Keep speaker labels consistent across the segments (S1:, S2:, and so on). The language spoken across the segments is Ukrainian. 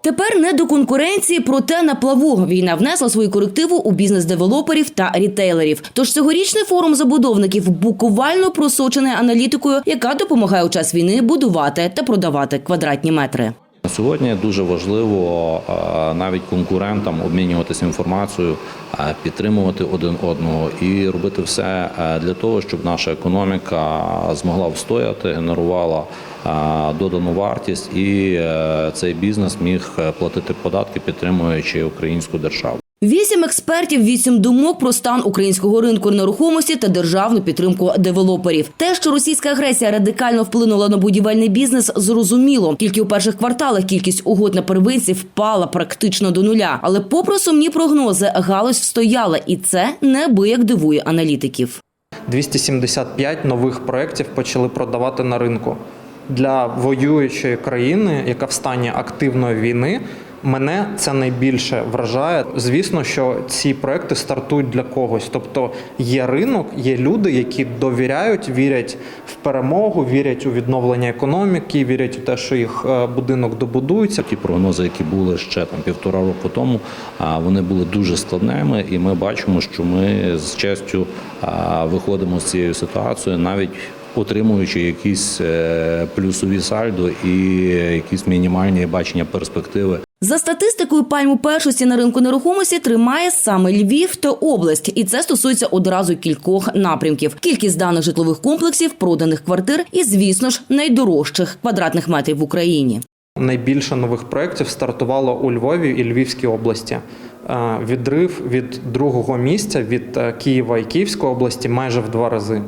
S1: Тепер не до конкуренції, проте на плаву. Війна внесла свою корективу у бізнес-девелоперів та рітейлерів. Тож цьогорічний форум забудовників буквально просочений аналітикою, яка допомагає у час війни будувати та продавати квадратні метри.
S2: На Сьогодні дуже важливо е, навіть конкурентам обмінюватися інформацією, е, підтримувати один одного і робити все е, для того, щоб наша економіка змогла встояти, генерувала додану вартість, і цей бізнес міг платити податки, підтримуючи українську державу.
S1: Вісім експертів, вісім думок про стан українського ринку нерухомості та державну підтримку девелоперів. Те, що російська агресія радикально вплинула на будівельний бізнес, зрозуміло. Тільки у перших кварталах кількість угод на первинці впала практично до нуля. Але, попри сумні прогнози, галузь встояла, і це неабияк дивує аналітиків.
S3: 275 нових проєктів почали продавати на ринку. Для воюючої країни, яка в стані активної війни, мене це найбільше вражає. Звісно, що ці проекти стартують для когось. Тобто є ринок, є люди, які довіряють, вірять в перемогу, вірять у відновлення економіки, вірять у те, що їх е, будинок добудується.
S2: Ті прогнози, які були ще там півтора року тому, вони були дуже складними, і ми бачимо, що ми з честю виходимо з цієї ситуації, навіть отримуючи якісь е, плюсові сальдо і якісь мінімальні бачення перспективи.
S1: За статистикою, пальму першості на ринку нерухомості тримає саме Львів та область, і це стосується одразу кількох напрямків: кількість даних житлових комплексів, проданих квартир і, звісно ж, найдорожчих квадратних метрів в Україні.
S3: Найбільше нових проєктів стартувало у Львові і Львівській області. Е, Відрив від другого місця від е, Києва і Київської області майже в два рази.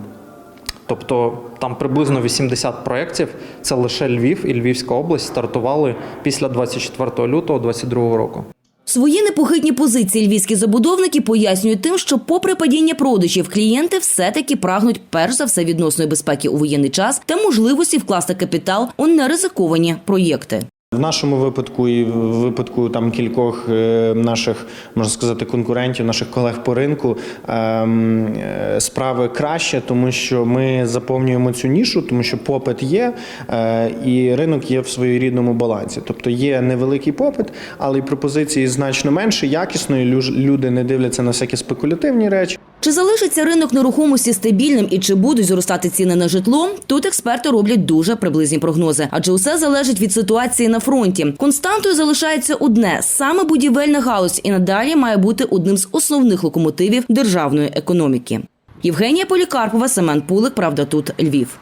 S3: Тобто там приблизно 80 проєктів, це лише Львів і Львівська область стартували після 24 лютого 2022 року.
S1: Свої непохитні позиції львівські забудовники пояснюють тим, що, попри падіння продажів, клієнти все-таки прагнуть перш за все відносної безпеки у воєнний час та можливості вкласти капітал у неризиковані проєкти.
S4: В нашому випадку і в випадку там кількох е, наших можна сказати конкурентів, наших колег по ринку ем, е, справи краще, тому що ми заповнюємо цю нішу, тому що попит є, е, і ринок є в своєрідному балансі. Тобто є невеликий попит, але й пропозиції значно менше, якісної. Люди не дивляться на всякі спекулятивні речі.
S1: Чи залишиться ринок нерухомості стабільним і чи будуть зростати ціни на житло? Тут експерти роблять дуже приблизні прогнози, адже усе залежить від ситуації на фронті. Константою залишається одне саме будівельна галузь, і надалі має бути одним з основних локомотивів державної економіки. Євгенія Полікарпова, Семен Пулик. Правда, тут Львів.